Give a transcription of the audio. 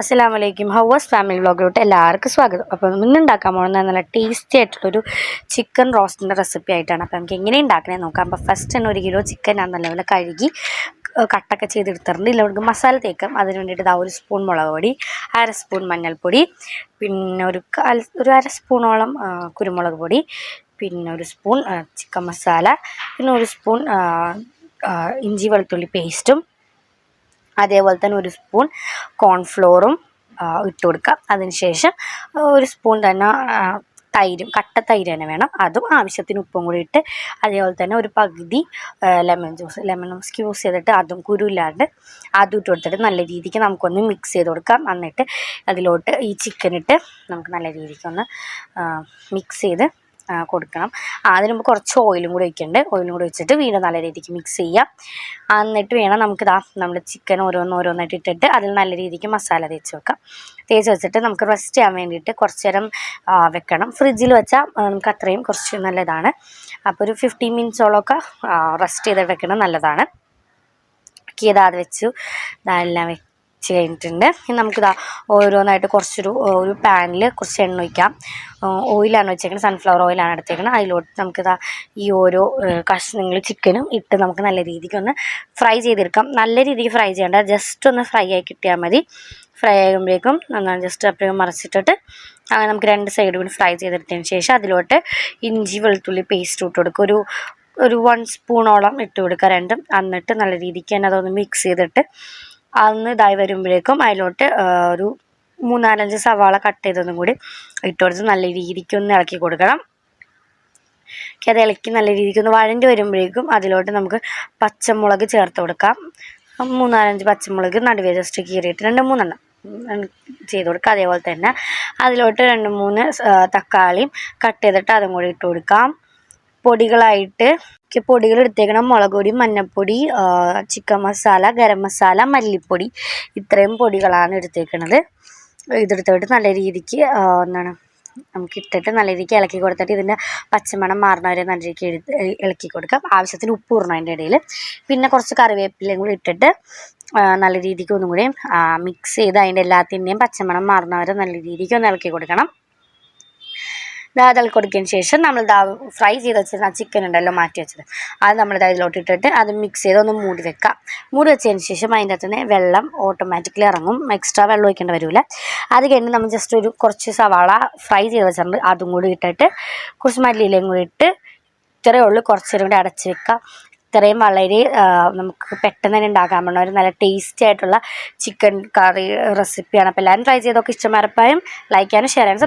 അസ്സലാമു വലൈക്കും house family വ്ളോഗിലോട്ട് എല്ലാവർക്കും സ്വാഗതം. അപ്പോൾ ഇന്ന് ഉണ്ടാക്കാൻ പോകുന്നത് നല്ല ടേസ്റ്റി ആയിട്ടുള്ളൊരു ചിക്കൻ റോസ്റ്റിന്റെ റെസിപ്പി ആയിട്ടാണ്. അപ്പോൾ നമുക്ക് എങ്ങനെ ഉണ്ടാക്കണേ നോക്കാം. അപ്പോൾ ഫസ്റ്റ് തന്നെ ഒരു കിലോ ചിക്കൻ ഞാൻ നല്ലപോലെ കഴുകി കട്ടൊക്കെ ചെയ്തെടുത്തിട്ടുണ്ട്. ഇതിലേക്ക് മസാല തേക്കാം. അതിന് വേണ്ടിയിട്ട് ഇതാ ഒരു സ്പൂൺ മുളക് പൊടി അര സ്പൂൺ മഞ്ഞൾപ്പൊടി പിന്നെ ഒരു കാൽ ഒരു അര സ്പൂണോളം കുരുമുളക് പൊടി പിന്നെ ഒരു സ്പൂൺ ചിക്കൻ മസാല പിന്നെ ഒരു സ്പൂൺ ഇഞ്ചി വെളുത്തുള്ളി പേസ്റ്റും അതേപോലെ തന്നെ ഒരു സ്പൂൺ കോൺഫ്ലോറും ഇട്ട് കൊടുക്കുക. അതിനുശേഷം ഒരു സ്പൂൺ തന്നെ തൈരും കട്ട തൈര് തന്നെ വേണം. അതും ആവശ്യത്തിന് ഉപ്പും കൂടി ഇട്ട് അതേപോലെ തന്നെ ഒരു പകുതി lemon juice lemon juice use ചെയ്തിട്ട് അതും കുരുവില്ലാണ്ട് അതും ഇട്ട് കൊടുത്തിട്ട് നല്ല രീതിക്ക് നമുക്കൊന്ന് മിക്സ് ചെയ്ത് കൊടുക്കാം. എന്നിട്ട് അതിലോട്ട് ഈ ചിക്കൻ ഇട്ട് നമുക്ക് നല്ല രീതിക്കൊന്ന് മിക്സ് ചെയ്ത് കൊടുക്കണം. അതിന് മുമ്പ് കുറച്ച് ഓയിലും കൂടി ഒഴിക്കുന്നുണ്ട് ഓയിലും കൂടി ഒഴിച്ചിട്ട് വീണ്ടും നല്ല രീതിക്ക് മിക്സ് ചെയ്യാം. എന്നിട്ട് വേണം നമുക്ക് നമുക്കിതാ നമ്മുടെ ചിക്കൻ ഓരോന്ന് ഓരോന്നായിട്ട് ഇട്ടിട്ട് അതിൽ നല്ല രീതിക്ക് മസാല തേച്ച് വെക്കാം. തേച്ച് വെച്ചിട്ട് നമുക്ക് റെസ്റ്റ് ചെയ്യാൻ വേണ്ടിയിട്ട് കുറച്ച് നേരം വെക്കണം. ഫ്രിഡ്ജിൽ വെച്ചാൽ നമുക്ക് അത്രയും കുറച്ച് നല്ലതാണ്. അപ്പോൾ ഒരു ഫിഫ്റ്റീൻ മിനിറ്റ്സോളമൊക്കെ റെസ്റ്റ് ചെയ്ത് വെക്കണം നല്ലതാണ്. ചെയ്ത് അത് വെച്ചു. ഇതെല്ലാം വെച്ച് കഴിഞ്ഞിട്ടുണ്ട്. ഇനി നമുക്കിതാ ഓരോന്നായിട്ട് കുറച്ചൊരു ഒരു പാനിൽ കുറച്ച് എണ്ണ ഒഴിക്കാം. ഓയിലാണ് വെച്ചേക്കുന്നത് സൺഫ്ലവർ ഓയിലാണ് എടുത്തേക്കുന്നത് അതിലോട്ട് നമുക്കിതാ ഈ ഓരോ കഷ്ണങ്ങൾ ചിക്കനും ഇട്ട് നമുക്ക് നല്ല രീതിക്ക് ഒന്ന് ഫ്രൈ ചെയ്തെടുക്കാം. നല്ല രീതിക്ക് ഫ്രൈ ചെയ്യേണ്ട. ജസ്റ്റ് ഒന്ന് ഫ്രൈ ആയി കിട്ടിയാൽ മതി. ഫ്രൈ ആകുമ്പോഴേക്കും നന്നായി ജസ്റ്റ് അപ്പോഴേക്കും മറിച്ചിട്ടിട്ട് അങ്ങനെ നമുക്ക് രണ്ട് സൈഡും കൂടി ഫ്രൈ ചെയ്തെടുത്തതിന് ശേഷം അതിലോട്ട് ഇഞ്ചി വെളുത്തുള്ളി പേസ്റ്റ് ഇട്ട് കൊടുക്കുക. ഒരു ഒരു വൺ സ്പൂണോളം ഇട്ട് കൊടുക്കുക. രണ്ടും. എന്നിട്ട് നല്ല രീതിക്ക് തന്നെ അതൊന്ന് മിക്സ് ചെയ്തിട്ട് അന്ന് ഇതായി വരുമ്പോഴേക്കും അതിലോട്ട് ഒരു മൂന്നാലഞ്ച് സവാള കട്ട് ചെയ്തതും കൂടി ഇട്ട് കൊടുത്ത് നല്ല രീതിക്ക് ഒന്ന് ഇളക്കി കൊടുക്കണം. ഒക്കെ അത് ഇളക്കി നല്ല രീതിക്ക് ഒന്ന് വഴണ്ടി വരുമ്പോഴേക്കും അതിലോട്ട് നമുക്ക് പച്ചമുളക് ചേർത്ത് കൊടുക്കാം. മൂന്നാലഞ്ച് പച്ചമുളക് നടുവേ ജസ്റ്റ് കീറിയിട്ട് രണ്ട് മൂന്നെണ്ണം ചെയ്ത് കൊടുക്കുക അതേപോലെ തന്നെ അതിലോട്ട് രണ്ട് മൂന്ന് തക്കാളിയും കട്ട് ചെയ്തിട്ട് അതും കൂടി ഇട്ട് കൊടുക്കാം. പൊടികളായിട്ട് പൊടികൾ എടുത്തേക്കണം. മുളക് പൊടി മഞ്ഞൾപ്പൊടി ചിക്കൻ മസാല ഗരം മസാല മല്ലിപ്പൊടി ഇത്രയും പൊടികളാണ് എടുത്തേക്കണത്. ഇതെടുത്തിട്ട് നല്ല രീതിക്ക് എന്താണ് നമുക്ക് ഇട്ടിട്ട് നല്ല രീതിക്ക് ഇളക്കി കൊടുത്തിട്ട് ഇതിന്റെ പച്ചമണം മാറുന്നവരെ നല്ല രീതിക്ക് എടുത്ത് ഇളക്കി കൊടുക്കാം. ആവശ്യത്തിന് ഉപ്പ് ഇടണം അതിന്റെ ഇടയിൽ. പിന്നെ കുറച്ച് കറിവേപ്പിലയും കൂടി ഇട്ടിട്ട് നല്ല രീതിക്ക് ഒന്നും കൂടി മിക്സ് ചെയ്ത് അതിന്റെ എല്ലാത്തിന്റെയും പച്ചമണം മാറുന്നവരെ നല്ല രീതിക്ക് ഒന്ന് ഇളക്കി കൊടുക്കണം. അത് കൊടുത്തതിന് ശേഷം നമ്മൾ ദാ ഫ്രൈ ചെയ്ത് വെച്ചിരുന്ന ചിക്കൻ ഉണ്ടല്ലോ മാറ്റി വെച്ചത്. അത് നമ്മൾ ഇതിലോട്ട് ഇട്ടിട്ട് അത് മിക്സ് ചെയ്ത് ഒന്ന് മൂടി വെക്കാം. മൂടി വെച്ചതിന് ശേഷം അതിന്റെ അകത്ത് നിന്ന് വെള്ളം ഓട്ടോമാറ്റിക്കലി ഇറങ്ങും. എക്സ്ട്രാ വെള്ളം ഒഴിക്കേണ്ടി വരില്ല അത് കഴിഞ്ഞ് നമ്മൾ ജസ്റ്റ് ഒരു കുറച്ച് സവാള ഫ്രൈ ചെയ്ത് വെച്ചിട്ടുണ്ട്. അതും കൂടി ഇട്ടിട്ട് കുറച്ച് മല്ലിയിലയും കൂടി ഇട്ട് ഇത്രയേ ഉള്ളൂ. കുറച്ച് നേരം കൂടി അടച്ച് വെക്കാം ഇത്രയും വളരെ നമുക്ക് പെട്ടെന്ന് തന്നെ ഉണ്ടാക്കാൻ പറ്റുന്ന ഒരു നല്ല ടേസ്റ്റി ആയിട്ടുള്ള ചിക്കൻ കറി റെസിപ്പിയാണ് അപ്പോൾ എല്ലാവരും ട്രൈ ചെയ്തൊക്കെ ഇഷ്ടമാരപ്പായും ലൈക്ക് ചെയ്യാനും ഷെയർ ചെയ്യാനും